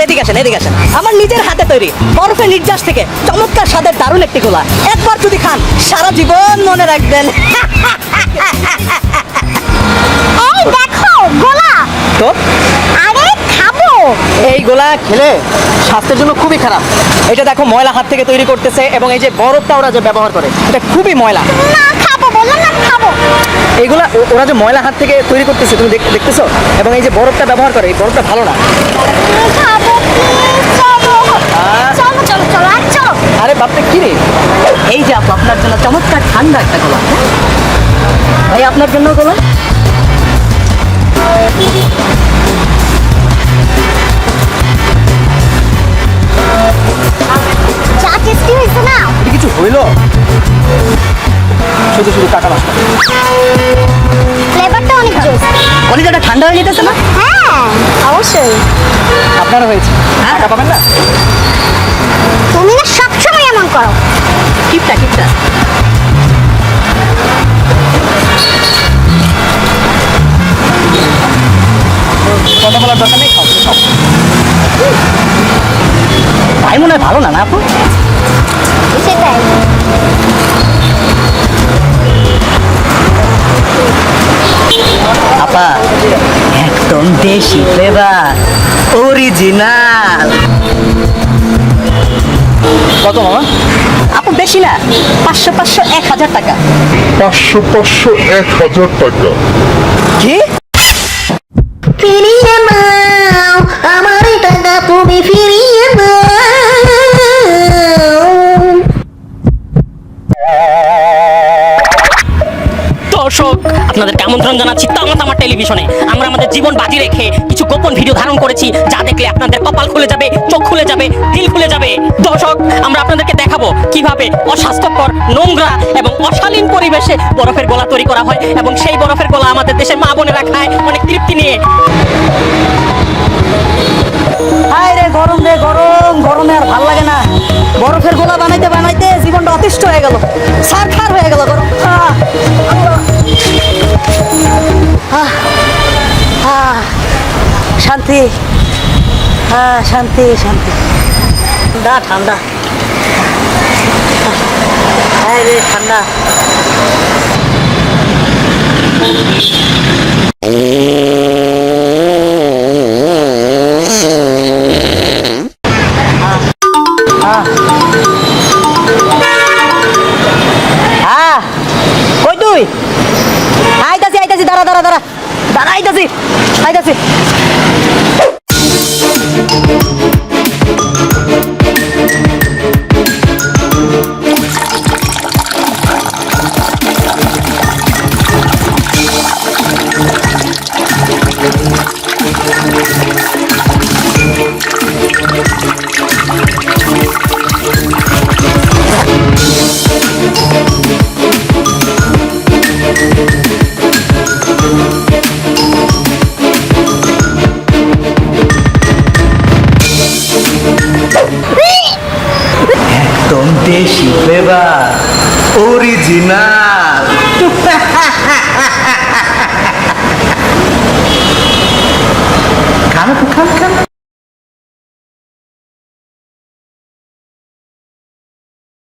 আসেন এদিকে আসেন। আমার নিজের হাতে তৈরি বরফের নির্যাস থেকে চমৎকার স্বাদের দারুণ একটি গোলা একবার যদি খান সারা জীবন মনে রাখবেন। এই দেখো গোলা। তো? আরে খাব। এই গোলা খেলে স্বাস্থ্যের জন্য খুবই খারাপ। এটা দেখো ময়লা হাত থেকে তৈরি করতেছে এবং এই যে বরফটা ওরা যে ব্যবহার করে এটা খুবই ময়লা। বললাম না খাব। এইগুলা ওরা যে ময়লা হাত থেকে তৈরি করতেছে তুমি দেখ- দেখতেছো? এবং এই যে বরফটা ব্যবহার করে এই বরফটা ভালো না? আর বাপরে কি রে? এই যে আপু আপনার জন্য চমৎকার ঠান্ডা একটা গোলা ভাই আপনার জন্য গোলা চা টেস্টি হয়েছে না? কিছু হইল? শুধু শুধু টাকা নষ্ট। ফ্লেভারটা অনেক জোস কলিজাটা ঠান্ডা হয়ে যেতেছে না? হ্যাঁ অবশ্যই। আপনারও হয়েছে। টাকা পাবেন না? তুমি না সবসময় এমন করো। কিপটা কিপটা। কথা বলার দরকার নেই খাও খাও। ভাই মনে হয় ভালো না না আপু? সেটাই। দেশি ফ্লেভার অরিজিনাল কত মামা? আপু বেশি না। পাঁচশো পাঁচশো এক হাজার টাকা। পাঁচশো পাঁচশো এক হাজার টাকা। কি? আপনাদেরকে আমন্ত্রণ জানাচ্ছি তামাত আমার টেলিভিশনে। আমরা আমাদের জীবন বাজি রেখে কিছু গোপন ভিডিও ধারণ করেছি, যা দেখলে আপনাদের কপাল খুলে যাবে, চোখ খুলে যাবে, দিল খুলে যাবে। দর্শক, আমরা আপনাদেরকে দেখাবো কীভাবে অস্বাস্থ্যকর, নোংরা এবং অশালীন পরিবেশে বরফের গোলা তৈরি করা হয় এবং সেই বরফের গোলা আমাদের দেশের মা বোনেরা খায়। অনেক তৃপ্তি নিয়ে। হায় রে, গরম রে, গরম, গরমে আর ভালো লাগে না। বরফের গোলা বানাইতে বানাইতে জীবনটা অতিষ্ঠ হয়ে গেল। সারখার হয়ে গেল গরম। শান্তি শান্তি। ঠান্ডা ঠান্ডা। হায় রে, ঠান্ডা। আইতাছি আইতাছি, দাঁড়া দাঁড়া দাঁড়া। দাঁড়া, আইতাছি আইতাছি। Thank you. ফ্লেভার অরিজিনাল খান খান খান।